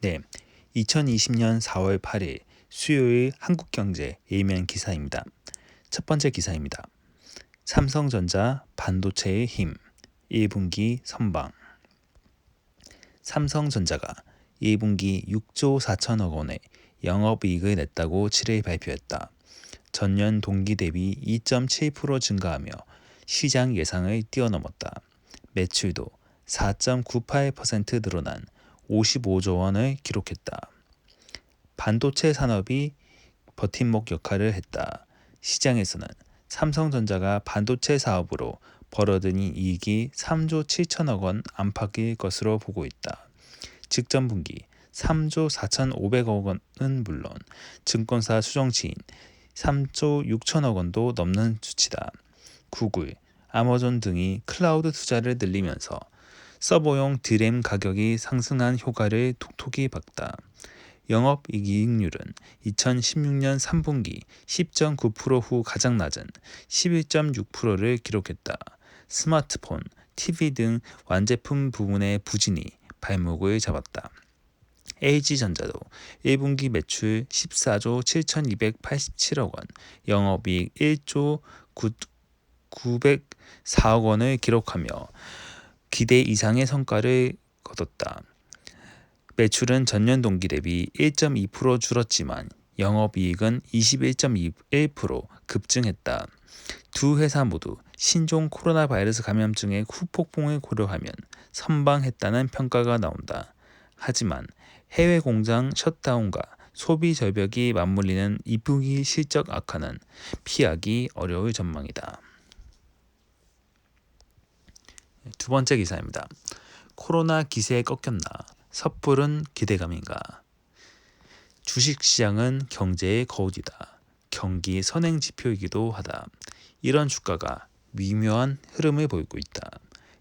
네, 2020년 4월 8일 수요일 한국경제 일면 기사입니다. 첫 번째 기사입니다. 삼성전자 반도체의 힘 1분기 선방 삼성전자가 1분기 6조 4천억 원의 영업이익을 냈다고 7일 발표했다. 전년 동기 대비 2.7% 증가하며 시장 예상을 뛰어넘었다. 매출도 4.98% 늘어난 55조 원을 기록했다. 반도체 산업이 버팀목 역할을 했다. 시장에서는 삼성전자가 반도체 사업으로 벌어들인 이익이 3조 7천억 원 안팎일 것으로 보고 있다. 직전 분기 3조 4,500억 원은 물론 증권사 수정치인 3조 6천억 원도 넘는 수치다. 구글, 아마존 등이 클라우드 투자를 늘리면서 서버용 드램 가격이 상승한 효과를 톡톡히 봤다. 영업이익률은 2016년 3분기 10.9%후 가장 낮은 11.6%를 기록했다. 스마트폰, TV 등 완제품 부문의 부진이 발목을 잡았다. LG전자도 1분기 매출 14조 7,287억 원, 영업이익 1조 9, 904억 원을 기록하며 기대 이상의 성과를 거뒀다. 매출은 전년 동기 대비 1.2% 줄었지만 영업이익은 21.1% 급증했다. 두 회사 모두 신종 코로나 바이러스 감염증의 후폭풍을 고려하면 선방했다는 평가가 나온다. 하지만 해외 공장 셧다운과 소비 절벽이 맞물리는 이분기 실적 악화는 피하기 어려울 전망이다. 두 번째 기사입니다. 코로나 기세에 꺾였나 섣부른 기대감인가 주식시장은 경제의 거울이다. 경기 선행 지표이기도 하다. 이런 주가가 미묘한 흐름을 보이고 있다.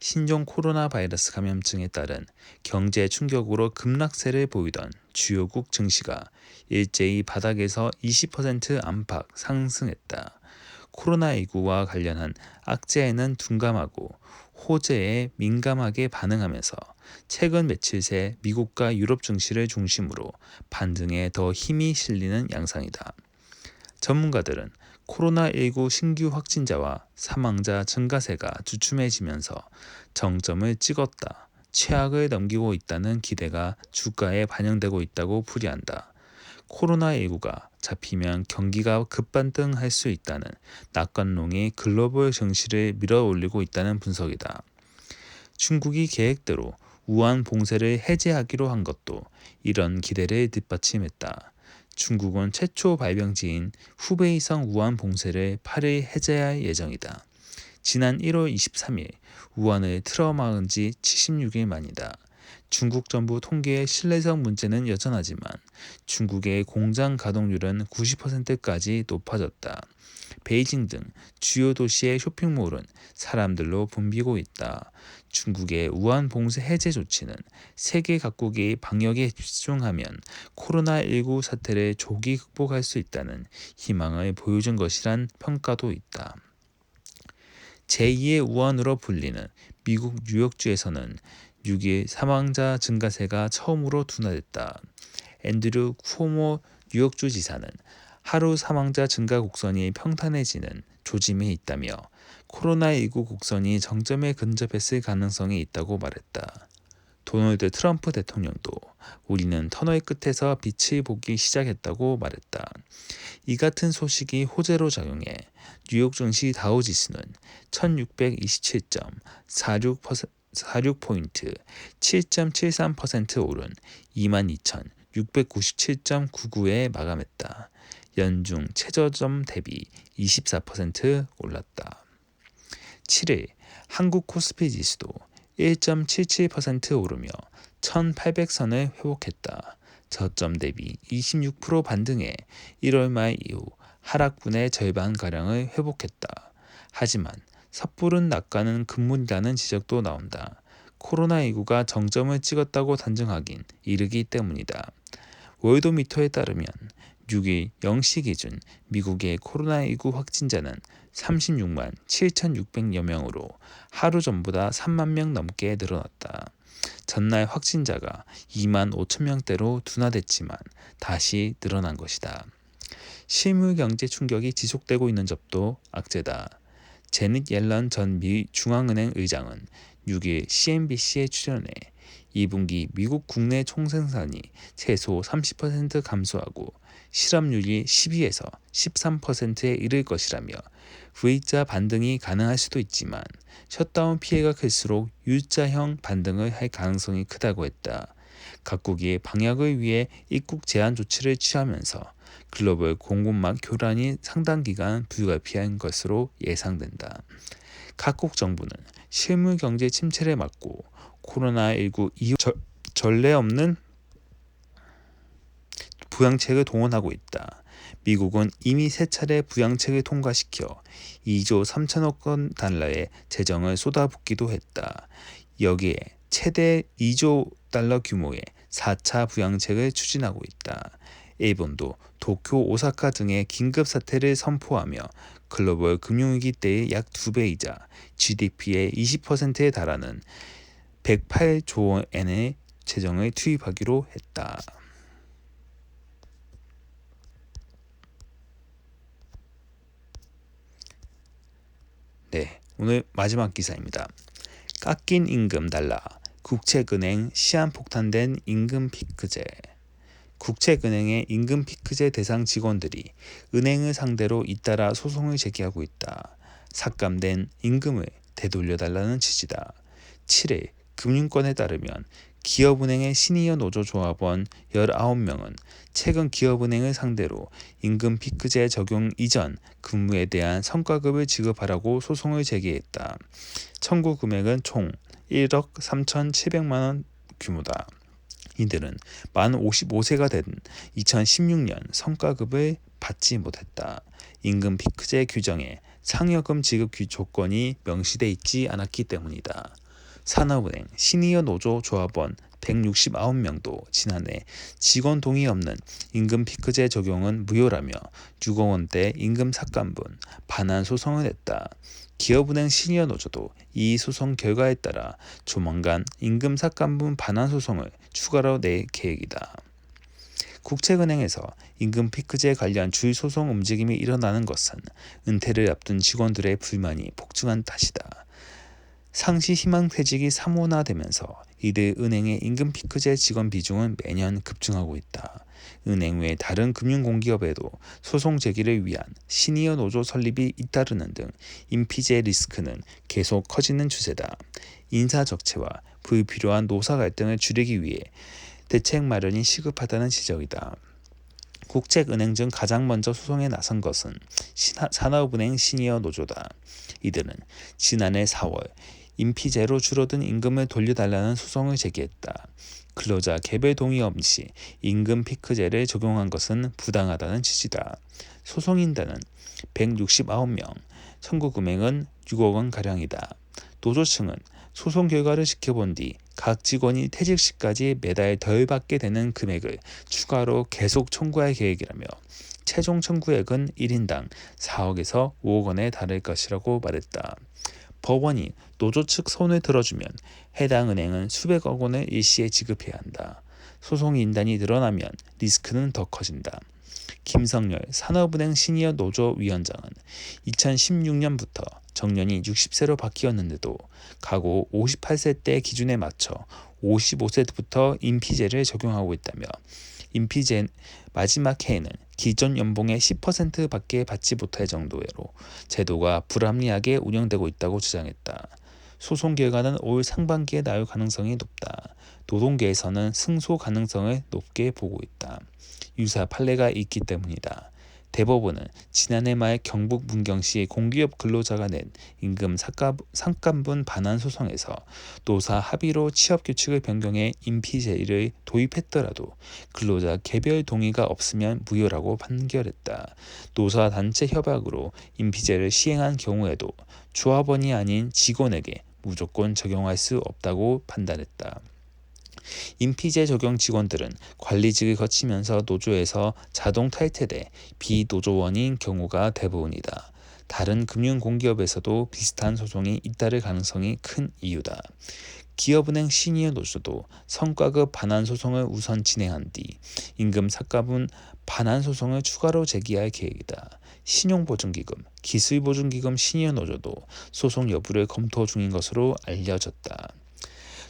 신종 코로나 바이러스 감염증에 따른 경제 충격으로 급락세를 보이던 주요국 증시가 일제히 바닥에서 20% 안팎 상승했다. 코로나19와 관련한 악재에는 둔감하고 호재에 민감하게 반응하면서 최근 며칠 새 미국과 유럽 증시를 중심으로 반등에 더 힘이 실리는 양상이다. 전문가들은 코로나19 신규 확진자와 사망자 증가세가 주춤해지면서 정점을 찍었다. 최악을 넘기고 있다는 기대가 주가에 반영되고 있다고 풀이한다. 코로나19가 잡히면 경기가 급반등할 수 있다는 낙관론이 글로벌 증시를 밀어올리고 있다는 분석이다. 중국이 계획대로 우한 봉쇄를 해제하기로 한 것도 이런 기대를 뒷받침했다. 중국은 최초 발병지인 후베이성 우한 봉쇄를 8일 해제할 예정이다. 지난 1월 23일 우한을 틀어막은 지 76일 만이다. 중국 정부 통계의 신뢰성 문제는 여전하지만 중국의 공장 가동률은 90%까지 높아졌다. 베이징 등 주요 도시의 쇼핑몰은 사람들로 붐비고 있다. 중국의 우한 봉쇄 해제 조치는 세계 각국이 방역에 집중하면 코로나19 사태를 조기 극복할 수 있다는 희망을 보여준 것이란 평가도 있다. 제2의 우한으로 불리는 미국 뉴욕주에서는 6일 사망자 증가세가 처음으로 둔화됐다. 앤드류 쿠오모 뉴욕주 지사는 하루 사망자 증가 곡선이 평탄해지는 조짐이 있다며 코로나19 곡선이 정점에 근접했을 가능성이 있다고 말했다. 도널드 트럼프 대통령도 우리는 터널 끝에서 빛을 보기 시작했다고 말했다. 이 같은 소식이 호재로 작용해 뉴욕 증시 다우 지수는 1627.46% 46포인트 7.73% 오른 22,697.99에 마감했다. 연중 최저점 대비 24% 올랐다. 7일 한국 코스피 지수도 1.77% 오르며 1800선을 회복했다. 저점 대비 26% 반등해 1월 말 이후 하락분의 절반가량을 회복했다. 하지만 섣부른 낙관은 금문이라는 지적도 나온다. 코로나19가 정점을 찍었다고 단정하긴 이르기 때문이다. 월도미터에 따르면 6일 0시 기준 미국의 코로나19 확진자는 36만 7,600여 명으로 하루 전보다 3만 명 넘게 늘어났다. 전날 확진자가 2만 5천 명대로 둔화됐지만 다시 늘어난 것이다. 실물 경제 충격이 지속되고 있는 점도 악재다. 제닛 옐런 전 미 중앙은행 의장은 6일 CNBC에 출연해 2분기 미국 국내 총생산이 최소 30% 감소하고 실업률이 12에서 13%에 이를 것이라며 V자 반등이 가능할 수도 있지만 셧다운 피해가 클수록 U자형 반등을 할 가능성이 크다고 했다. 각국이 방역을 위해 입국 제한 조치를 취하면서 글로벌 공급망 교란이 상당 기간 불가피한 것으로 예상된다. 각국 정부는 실물 경제 침체를 막고 코로나19 이후 저, 전례 없는 부양책을 동원하고 있다. 미국은 이미 세 차례 부양책을 통과시켜 2조 3천억 원 달러의 재정을 쏟아붓기도 했다. 여기에 최대 2조 달러 규모의 4차 부양책을 추진하고 있다. 일본도 도쿄, 오사카 등의 긴급 사태를 선포하며 글로벌 금융위기 때의 약 2배이자 GDP의 20%에 달하는 108조 엔의 재정을 투입하기로 했다. 네, 오늘 마지막 기사입니다. 깎인 임금 달라. 국책은행 시한폭탄된 임금 피크제. 국책은행의 임금 피크제 대상 직원들이 은행을 상대로 잇따라 소송을 제기하고 있다. 삭감된 임금을 되돌려달라는 취지다. 7일 금융권에 따르면 기업은행의 시니어 노조 조합원 19명은 최근 기업은행을 상대로 임금 피크제 적용 이전 근무에 대한 성과급을 지급하라고 소송을 제기했다. 청구 금액은 총 1억 3,700만 원 규모다. 이들은 만 55세가 된 2016년 성과급을 받지 못했다. 임금 피크제 규정에 상여금 지급 조건이 명시돼 있지 않았기 때문이다. 산업은행 시니어 노조 조합원 169명도 지난해 직원 동의 없는 임금 피크제 적용은 무효라며 6억 원대 임금 삭감분 반환 소송을 냈다. 기업은행 시니어 노조도 이 소송 결과에 따라 조만간 임금 삭감분 반환 소송을 추가로 낼 계획이다. 국책은행에서 임금 피크제 관련 주의 소송 움직임이 일어나는 것은 은퇴를 앞둔 직원들의 불만이 폭증한 탓이다. 상시 희망 퇴직이 사모화되면서 이들 은행의 임금 피크제 직원 비중은 매년 급증하고 있다. 은행 외 다른 금융공기업에도 소송 제기를 위한 시니어 노조 설립이 잇따르는 등 인피제 리스크는 계속 커지는 추세다. 인사 적체와 불필요한 노사 갈등을 줄이기 위해 대책 마련이 시급하다는 지적이다. 국책은행 중 가장 먼저 소송에 나선 것은 산업은행 시니어 노조다. 이들은 지난해 4월 인피제로 줄어든 임금을 돌려달라는 소송을 제기했다. 근로자 개별 동의 없이 임금 피크제를 적용한 것은 부당하다는 취지다. 소송인단은 169명, 청구 금액은 6억 원 가량이다. 노조 층은 소송 결과를 지켜본 뒤 각 직원이 퇴직 시까지 매달 덜 받게 되는 금액을 추가로 계속 청구할 계획이라며 최종 청구액은 1인당 4억에서 5억 원에 달할 것이라고 말했다. 법원이 노조 측 손을 들어주면 해당 은행은 수백억 원을 일시에 지급해야 한다. 소송 인단이 늘어나면 리스크는 더 커진다. 김성열 산업은행 시니어 노조 위원장은 2016년부터 정년이 60세로 바뀌었는데도 가고 58세 때 기준에 맞춰 55세부터 인피제를 적용하고 있다며 인피제 마지막 해에는 기존 연봉의 10%밖에 받지 못할 정도로 제도가 불합리하게 운영되고 있다고 주장했다. 소송 결과는 올 상반기에 나올 가능성이 높다. 노동계에서는 승소 가능성을 높게 보고 있다. 유사 판례가 있기 때문이다. 대법원은 지난해 말 경북 문경시 공기업 근로자가 낸 임금 상감분 반환 소송에서 노사 합의로 취업 규칙을 변경해 임피제를 도입했더라도 근로자 개별 동의가 없으면 무효라고 판결했다. 노사 단체 협약으로 임피제를 시행한 경우에도 조합원이 아닌 직원에게 무조건 적용할 수 없다고 판단했다. 인피제 적용 직원들은 관리직을 거치면서 노조에서 자동 탈퇴돼 비노조원인 경우가 대부분이다. 다른 금융공기업에서도 비슷한 소송이 잇따를 가능성이 큰 이유다. 기업은행 시니어 노조도 성과급 반환 소송을 우선 진행한 뒤 임금 삭감은 반환 소송을 추가로 제기할 계획이다. 신용보증기금, 기술보증기금 시니어 노조도 소송 여부를 검토 중인 것으로 알려졌다.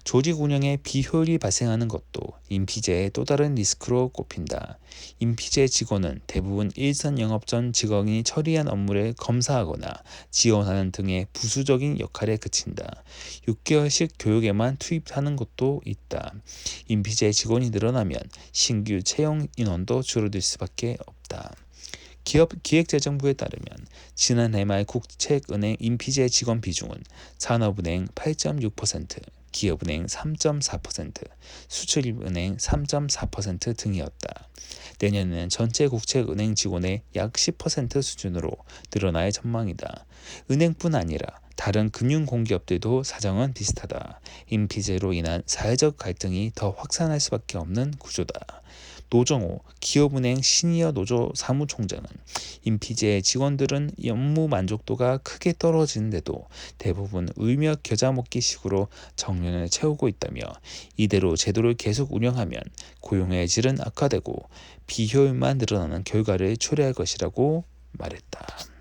조직 운영에 비효율이 발생하는 것도 인피제의 또 다른 리스크로 꼽힌다. 인피제 직원은 대부분 일선 영업 전 직원이 처리한 업무를 검사하거나 지원하는 등의 부수적인 역할에 그친다. 6개월씩 교육에만 투입하는 것도 있다. 인피제 직원이 늘어나면 신규 채용 인원도 줄어들 수밖에 없다. 기업 기획재정부에 따르면 지난해 말 국책은행 인피제 직원 비중은 산업은행 8.6%, 기업은행 3.4%, 수출입은행 3.4% 등이었다. 내년에는 전체 국책은행 직원의 약 10% 수준으로 늘어날 전망이다. 은행뿐 아니라 다른 금융공기업들도 사정은 비슷하다. 인피제로 인한 사회적 갈등이 더 확산할 수밖에 없는 구조다. 노정호 기업은행 시니어 노조 사무총장은 인피제 직원들은 업무 만족도가 크게 떨어지는데도 대부분 울며 겨자 먹기식으로 정년을 채우고 있다며 이대로 제도를 계속 운영하면 고용의 질은 악화되고 비효율만 늘어나는 결과를 초래할 것이라고 말했다.